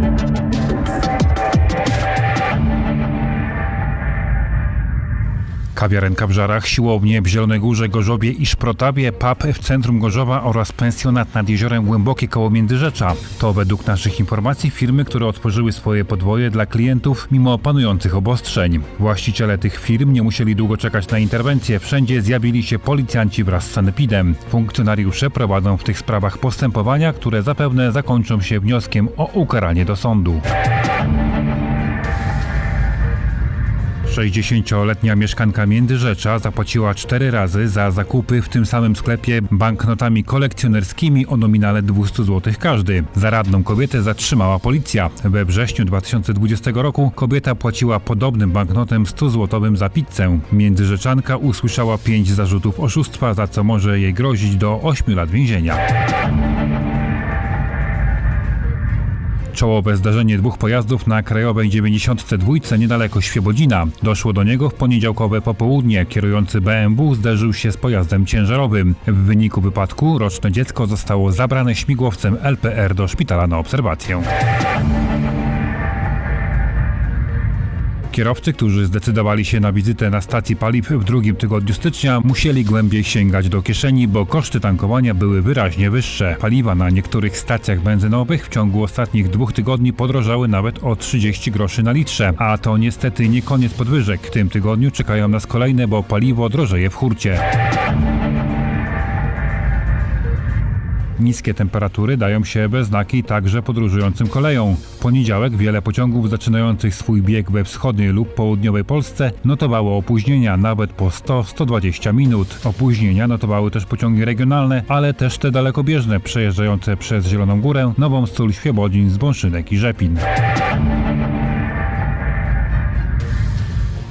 Thank you. Kawiarenka w Żarach, siłownie w Zielonej Górze, Gorzowie i Szprotabie, pub w centrum Gorzowa oraz pensjonat nad jeziorem Głębokie koło Międzyrzecza. To według naszych informacji firmy, które otworzyły swoje podwoje dla klientów mimo panujących obostrzeń. Właściciele tych firm nie musieli długo czekać na interwencję. Wszędzie zjawili się policjanci wraz z sanepidem. Funkcjonariusze prowadzą w tych sprawach postępowania, które zapewne zakończą się wnioskiem o ukaranie do sądu. 60-letnia mieszkanka Międzyrzecza zapłaciła cztery razy za zakupy w tym samym sklepie banknotami kolekcjonerskimi o nominale 200 zł każdy. Zaradną kobietę zatrzymała policja. We wrześniu 2020 roku kobieta płaciła podobnym banknotem 100 złotowym za pizzę. Międzyrzeczanka usłyszała pięć zarzutów oszustwa, za co może jej grozić do 8 lat więzienia. Czołowe zdarzenie dwóch pojazdów na krajowej 92 niedaleko Świebodzina. Doszło do niego w poniedziałkowe popołudnie. Kierujący BMW zderzył się z pojazdem ciężarowym. W wyniku wypadku roczne dziecko zostało zabrane śmigłowcem LPR do szpitala na obserwację. Kierowcy, którzy zdecydowali się na wizytę na stacji paliw w drugim tygodniu stycznia, musieli głębiej sięgać do kieszeni, bo koszty tankowania były wyraźnie wyższe. Paliwa na niektórych stacjach benzynowych w ciągu ostatnich dwóch tygodni podrożały nawet o 30 groszy na litrze. A to niestety nie koniec podwyżek. W tym tygodniu czekają nas kolejne, bo paliwo drożeje w hurcie. Niskie temperatury dają się we znaki także podróżującym koleją. W poniedziałek wiele pociągów zaczynających swój bieg we wschodniej lub południowej Polsce notowało opóźnienia nawet po 100-120 minut. Opóźnienia notowały też pociągi regionalne, ale też te dalekobieżne przejeżdżające przez Zieloną Górę, Nową Sól, Świebodzin, Zbąszynek i Rzepin.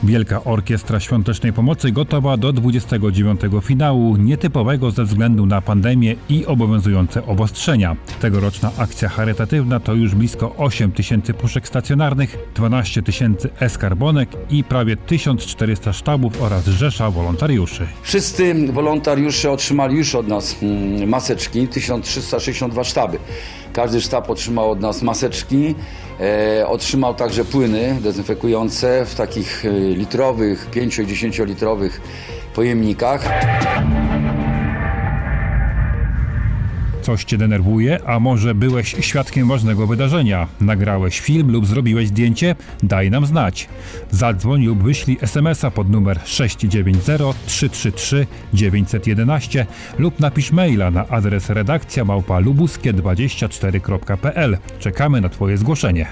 Wielka Orkiestra Świątecznej Pomocy gotowa do 29 finału, nietypowego ze względu na pandemię i obowiązujące obostrzenia. Tegoroczna akcja charytatywna to już blisko 8 tysięcy puszek stacjonarnych, 12 tysięcy eskarbonek i prawie 1400 sztabów oraz rzesza wolontariuszy. Wszyscy wolontariusze otrzymali już od nas mm, maseczki, 1362 sztaby. Każdy sztab otrzymał od nas maseczki, e, otrzymał także płyny dezynfekujące w takich e, litrowych, 5 i 10 litrowych pojemnikach. Coś cię denerwuje, a może byłeś świadkiem ważnego wydarzenia? Nagrałeś film lub zrobiłeś zdjęcie? Daj nam znać. Zadzwoń lub wyślij SMS-a pod numer 690 333 911 lub napisz maila na adres redakcja małpa lubuskie24.pl. Czekamy na Twoje zgłoszenie.